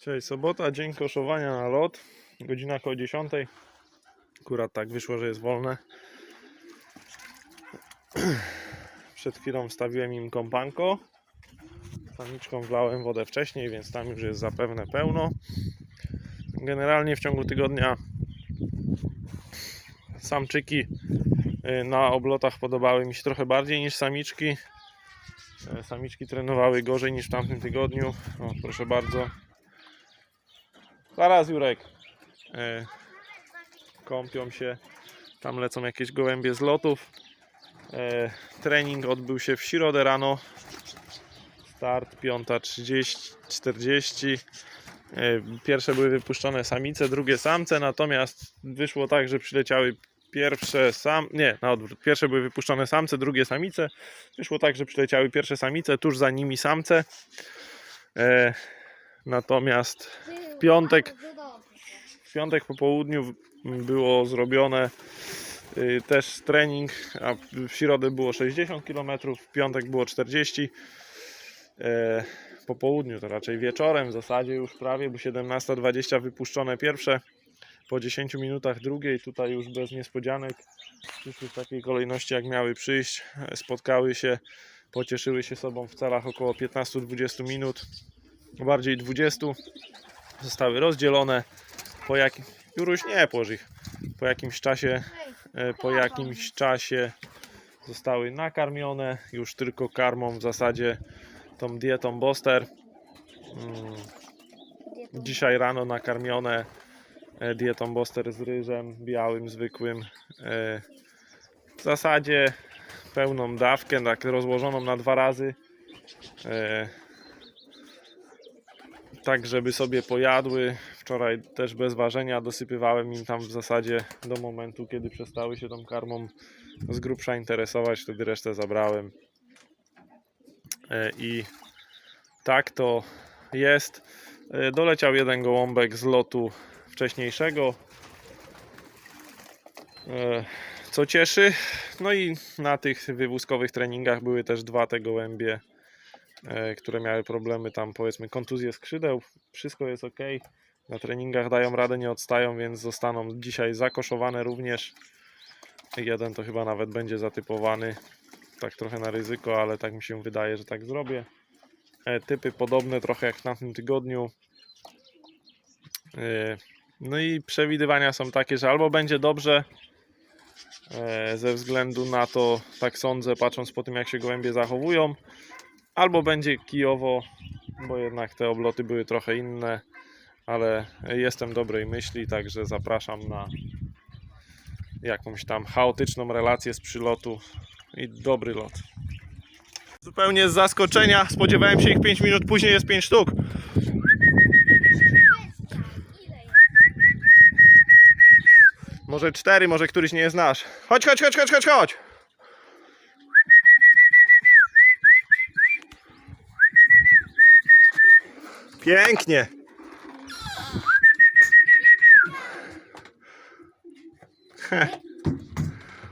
Dzisiaj sobota, dzień koszowania na lot. Godzina około 10. Akurat tak wyszło, że jest wolne. Przed chwilą wstawiłem im kompanko. Samiczką wlałem wodę wcześniej, więc tam już jest zapewne pełno. Generalnie w ciągu tygodnia samczyki y, na oblotach podobały mi się trochę bardziej niż samiczki. E, Samiczki trenowały gorzej niż w tamtym tygodniu. O, proszę bardzo. Zaraz Jurek. E, kąpią się. Tam lecą jakieś gołębie z lotów. E, trening odbył się w środę rano. Start 5.30, 40. E, Pierwsze były wypuszczone samice, drugie samce, natomiast wyszło tak, że przyleciały pierwsze sam, nie, na odwrót. Pierwsze były wypuszczone samce, drugie samice. Wyszło tak, że przyleciały pierwsze samice, tuż za nimi samce. E, natomiast W piątek- w piątek po południu było zrobione y, też trening, a w- środę było 60 km, w piątek było 40 e, po południu, to raczej wieczorem w zasadzie już prawie, bo 17.20 wypuszczone pierwsze, po 10 minutach drugie tutaj już bez niespodzianek przyszły w takiej kolejności jak miały przyjść, spotkały się, pocieszyły się sobą w celach około 15-20 minut, bardziej 20, zostały rozdzielone po jakim... Juruś nie płoż ich. Po jakimś czasie e, po jakimś czasie zostały nakarmione już tylko karmą w zasadzie tą dietą Boster. Mm, Dzisiaj rano nakarmione e, dietą Boster z ryżem białym, zwykłym. E, W zasadzie pełną dawkę, tak rozłożoną na dwa razy. Tak, żeby sobie pojadły. Wczoraj też bez ważenia dosypywałem im tam w zasadzie do momentu, kiedy przestały się tą karmą z grubsza interesować, wtedy resztę zabrałem. E, I tak to jest. E, Doleciał jeden gołąbek z lotu wcześniejszego. E, Co cieszy. No i na tych wywózkowych treningach były też dwa te gołębie, które miały problemy tam powiedzmy kontuzje skrzydeł. Wszystko jest ok. Na treningach dają radę, nie odstają, więc zostaną dzisiaj zakoszowane również. Jeden to chyba nawet będzie zatypowany. Tak trochę na ryzyko, ale tak mi się wydaje, że tak zrobię. E, Typy podobne trochę jak w tamtym tygodniu. E, No i przewidywania są takie, że albo będzie dobrze e, ze względu na to, tak sądzę, patrząc po tym jak się gołębie zachowują, albo będzie kijowo, bo jednak te obloty były trochę inne, ale jestem dobrej myśli, także zapraszam na jakąś tam chaotyczną relację z przylotu i dobry lot. Zupełnie z zaskoczenia spodziewałem się ich 5 minut później, jest 5 sztuk. Może 4, może któryś nie jest nasz. Chodź, chodź, chodź, chodź, chodź, chodź. Pięknie.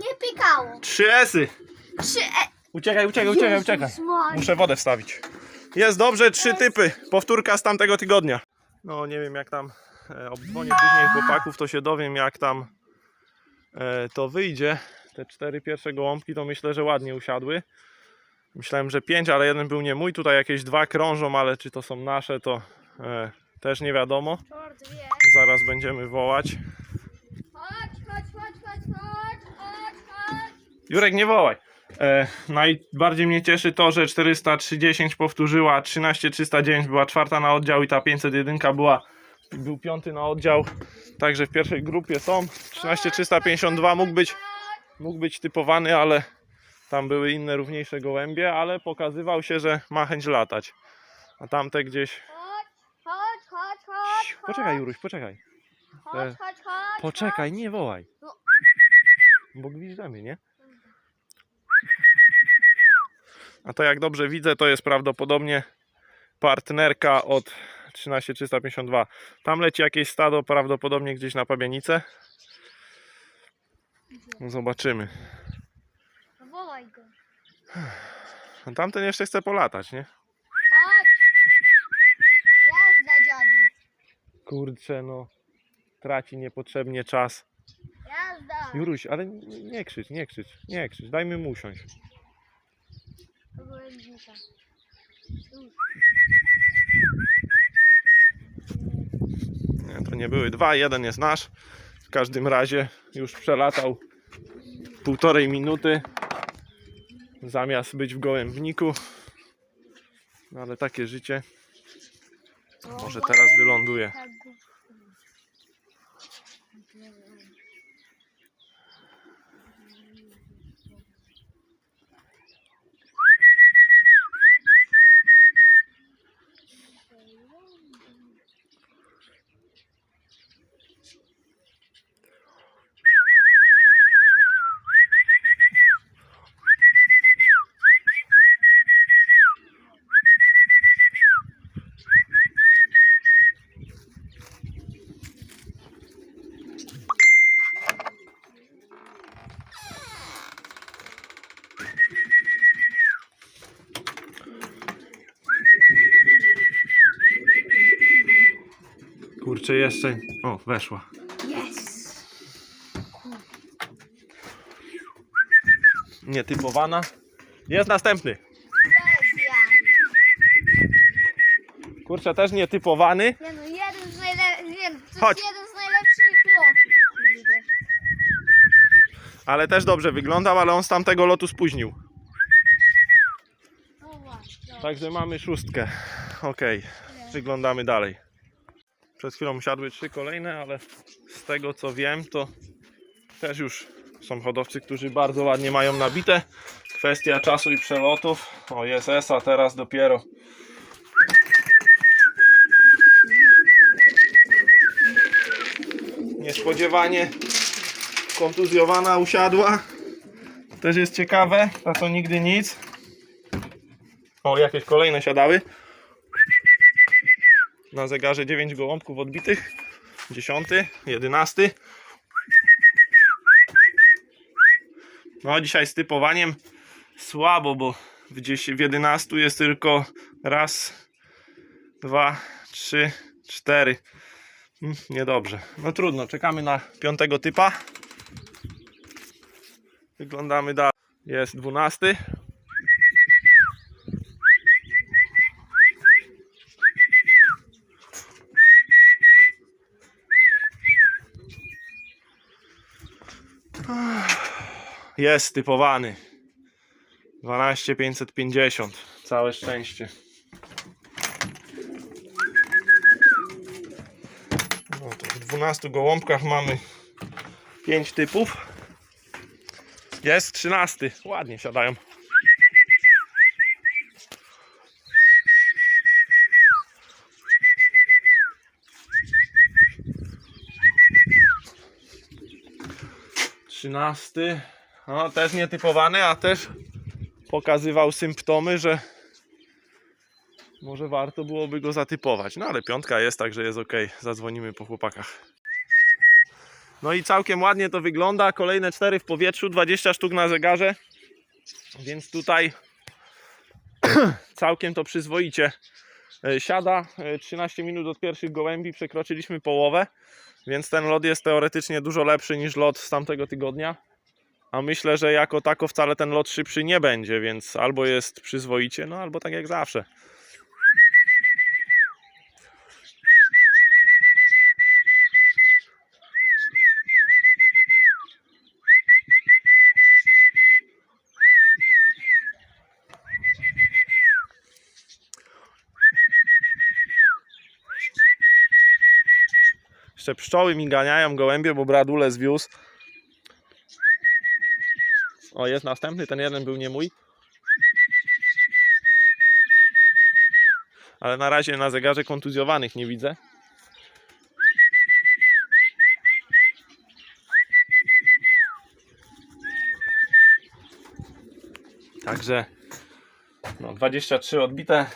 Nie pikało. Trzy esy. Trzy e... Uciekaj, uciekaj, uciekaj, uciekaj. Muszę wodę wstawić. Jest dobrze, trzy typy. Powtórka z tamtego tygodnia. No nie wiem jak tam e, obdzwonię później chłopaków, to się dowiem jak tam e, to wyjdzie. Te cztery pierwsze gołąbki to myślę, że ładnie usiadły. Myślałem, że pięć, ale jeden był nie mój. Tutaj jakieś dwa krążą, ale czy to są nasze, to e, też nie wiadomo. Zaraz będziemy wołać. Chodź, chodź, chodź, chodź, chodź, chodź, chodź. Jurek, nie wołaj. E, najbardziej mnie cieszy to, że 430 powtórzyła, 13309 była czwarta na oddział i ta 501 była, był piąty na oddział. Także w pierwszej grupie są. 13352 mógł być, mógł być typowany, ale tam były inne równiejsze gołębie, ale pokazywał się, że ma chęć latać. A tamte gdzieś... Chodź, chodź, chodź, chodź. Poczekaj Juruś, poczekaj. Chodź, chodź, chodź. Poczekaj, nie wołaj. No. Bo gwizdamy, nie? A to jak dobrze widzę, to jest prawdopodobnie partnerka od 13352. Tam leci jakieś stado, prawdopodobnie gdzieś na Pabianicę. No Zobaczymy. Wołaj go. A tamten jeszcze chce polatać, nie? Chodź. Ja dla dziadu. Kurczę, no. Traci niepotrzebnie czas. Jazda. Juruś, ale nie, nie krzycz, nie krzycz, nie krzycz. Dajmy mu usiąść. Gołębnika. Nie, to nie były dwa, jeden jest nasz. W każdym razie już przelatał półtorej minuty zamiast być w gołębniku. No ale takie życie. Może teraz wyląduje. Kurczę, jeszcze. O, weszła. Yes. Nietypowana. Jest następny. Kurczę, też nietypowany. Nie no, jeden z najlepszych, nie no, to Chodź. jest jeden z najlepszych lotów. Ale też dobrze wyglądał, ale on z tamtego lotu spóźnił. No właśnie. Także mamy szóstkę. Okej, przyglądamy dalej. Przed chwilą siadły trzy kolejne, ale z tego co wiem, to też już są hodowcy, którzy bardzo ładnie mają nabite. Kwestia czasu i przelotów. O, jest ESA teraz dopiero. Niespodziewanie kontuzjowana usiadła. Też jest ciekawe, a to nigdy nic. O, jakieś kolejne siadały. Na zegarze 9 gołąbków odbitych. 10, 11. No, dzisiaj z typowaniem słabo, bo w, 10, w 11 jest tylko raz, dwa, trzy, cztery. Mm, Niedobrze. No trudno, czekamy na piątego typa. Wyglądamy dalej. Jest 12. Jest typowany. 12550. Całe szczęście. No to w 12 gołąbkach mamy 5 typów. Jest 13. Ładnie siadają. Trzynasty. No, też nietypowany, a też pokazywał symptomy, że może warto byłoby go zatypować. No ale piątka jest, także jest ok. Zadzwonimy po chłopakach. No i całkiem ładnie to wygląda. Kolejne cztery w powietrzu, 20 sztuk na zegarze. Więc tutaj całkiem to przyzwoicie e, siada. E, 13 minut od pierwszych gołębi, przekroczyliśmy połowę. Więc ten lot jest teoretycznie dużo lepszy niż lot z tamtego tygodnia. A myślę, że jako tako wcale ten lot szybszy nie będzie, więc albo jest przyzwoicie, no albo tak jak zawsze. Jeszcze pszczoły mi ganiają gołębie, bo bradule zwiózł. O, jest następny, ten jeden był nie mój. Ale na razie na zegarze kontuzjowanych nie widzę. Także no, 23 odbite.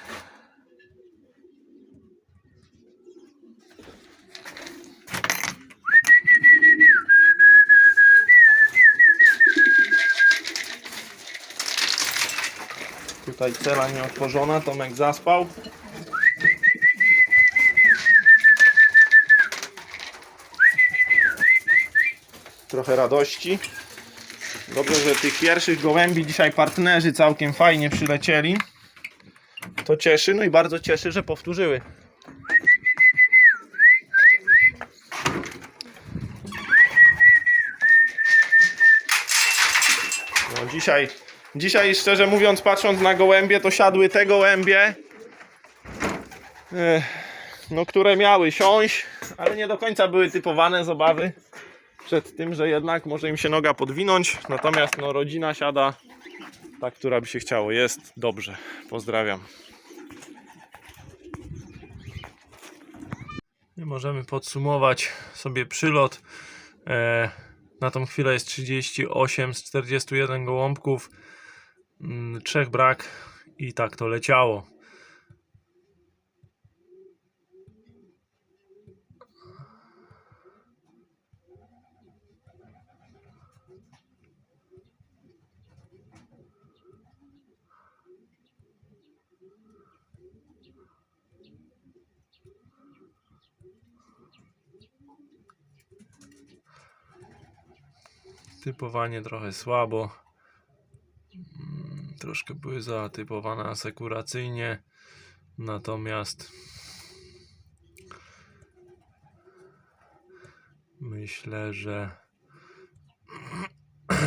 Tutaj cela nie otworzona, Tomek zaspał. Trochę radości. Dobrze, że tych pierwszych gołębi dzisiaj partnerzy całkiem fajnie przylecieli. To cieszy, no i bardzo cieszy, że powtórzyły. No dzisiaj dzisiaj szczerze mówiąc, patrząc na gołębie, to siadły te gołębie, eh, no, które miały siąść, ale nie do końca były typowane z obawy przed tym, że jednak może im się noga podwinąć. Natomiast no, rodzina siada ta, która by się chciało. Jest dobrze. Pozdrawiam. Możemy podsumować sobie przylot. E, na tą chwilę jest 38 z 41 gołąbków, trzech brak i tak to leciało. Typowanie trochę słabo. Troszkę były zatypowane asekuracyjnie. Natomiast myślę, że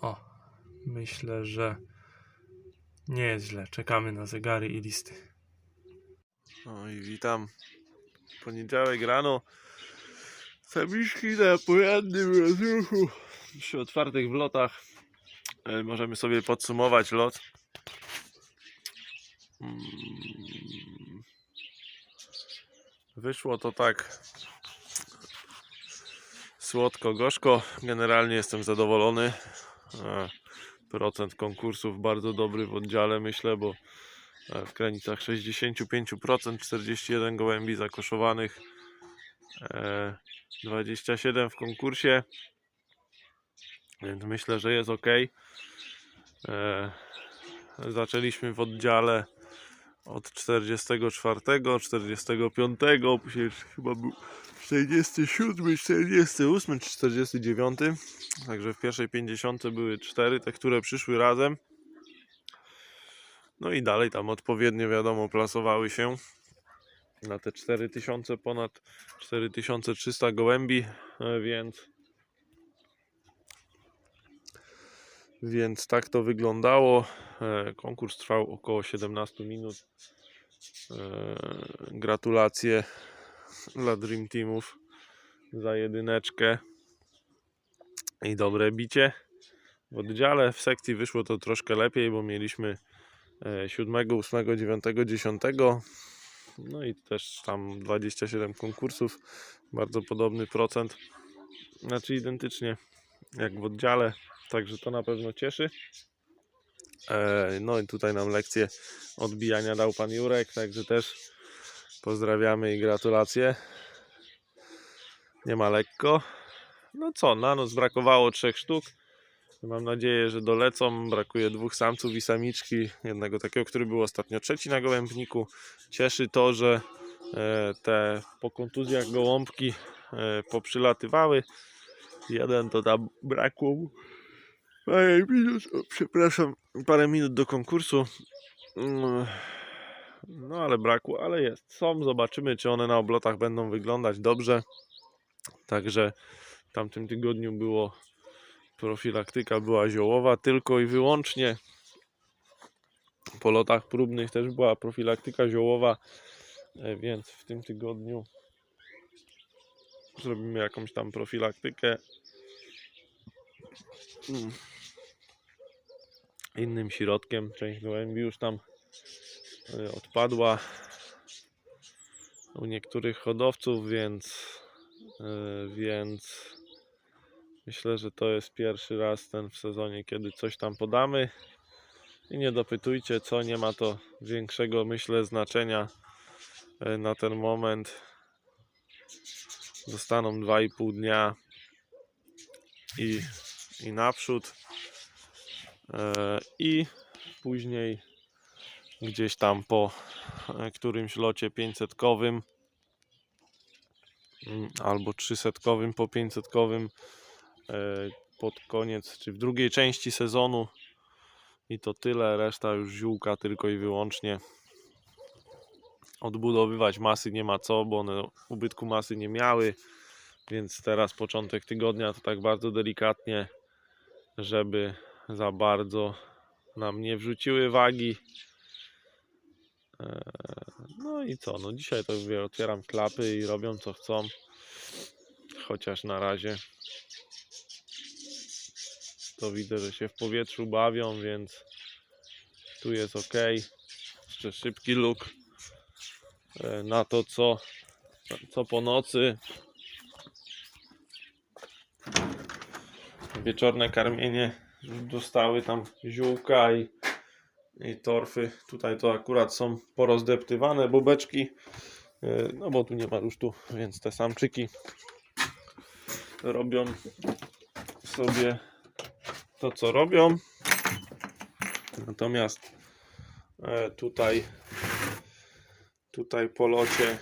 o, myślę, że nie jest źle. Czekamy na zegary i listy. No i witam. Poniedziałek rano. Samiczki na porannym rozruchu. Przy otwartych wlotach. E, Możemy sobie podsumować lot. Mm. Wyszło to tak słodko-gorzko. Generalnie jestem zadowolony. E, Procent konkursów bardzo dobry w oddziale, myślę, bo e, w granicach 65%, 41 gołębi zakoszowanych, 27 w konkursie, więc myślę, że jest ok. Zaczęliśmy w oddziale od 44, 45, później chyba był 47, 48 czy 49. Także w pierwszej 50 były 4, te, które przyszły razem. No i dalej tam odpowiednio wiadomo plasowały się na te 4000 ponad 4300 gołębi, e, więc więc tak to wyglądało. E, Konkurs trwał około 17 minut. E, Gratulacje dla Dream Teamów za jedyneczkę i dobre bicie. W oddziale w sekcji wyszło to troszkę lepiej, bo mieliśmy 7, 8, 9, 10. No i też tam 27 konkursów. Bardzo podobny procent. Znaczy identycznie jak w oddziale. Także to na pewno cieszy. E, No i tutaj nam lekcję odbijania dał pan Jurek, także też pozdrawiamy i gratulacje. Nie ma lekko. No co, na noc brakowało trzech sztuk. Mam nadzieję, że dolecą. Brakuje dwóch samców i samiczki. Jednego takiego, który był ostatnio trzeci na gołębniku. Cieszy to, że e, te po kontuzjach gołąbki e, poprzylatywały. Jeden to tam brakło przepraszam, parę minut do konkursu. Mm, No ale brakło, ale jest. Są, zobaczymy czy one na oblotach będą wyglądać dobrze. Także w tamtym tygodniu było profilaktyka była ziołowa tylko i wyłącznie. Po lotach próbnych też była profilaktyka ziołowa, e, więc w tym tygodniu zrobimy jakąś tam profilaktykę. Mm. Innym środkiem. Część gołębi już tam e, odpadła u niektórych hodowców, więc, e, więc myślę, że to jest pierwszy raz ten w sezonie, kiedy coś tam podamy. I nie dopytujcie co, nie ma to większego, myślę, znaczenia e, na ten moment. Zostaną 2,5 dnia i, i naprzód. E, I później gdzieś tam po e, którymś locie 500-kowym mm, albo 300-kowym po 500-kowym e, pod koniec, czy w drugiej części sezonu. I to tyle, reszta już ziółka tylko i wyłącznie. Odbudowywać masy nie ma co, bo one ubytku masy nie miały, więc teraz początek tygodnia to tak bardzo delikatnie, żeby za bardzo nam nie wrzuciły wagi. Eee, No i co, no dzisiaj to otwieram klapy i robią co chcą, chociaż na razie to widzę, że się w powietrzu bawią, więc tu jest ok. Jeszcze szybki luk e, na to, co, co po nocy. Wieczorne karmienie dostały tam ziółka i, i torfy. Tutaj to akurat są porozdeptywane bobeczki, e, no bo tu nie ma rusztu, więc te samczyki robią sobie to, co robią. Natomiast e, tutaj, tutaj po locie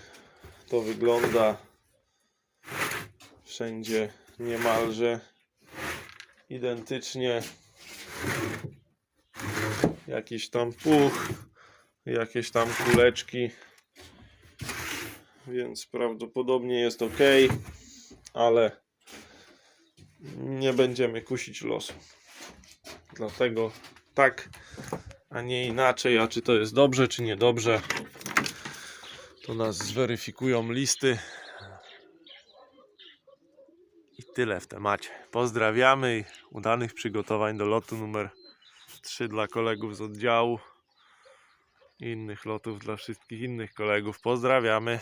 to wygląda wszędzie niemalże identycznie. Jakiś tam puch, jakieś tam kuleczki, więc prawdopodobnie jest ok, ale nie będziemy kusić losu. Dlatego tak, a nie inaczej. A czy to jest dobrze, czy niedobrze, to nas zweryfikują listy. I tyle w temacie. Pozdrawiamy i udanych przygotowań do lotu numer 3 dla kolegów z oddziału. I innych lotów dla wszystkich innych kolegów. Pozdrawiamy.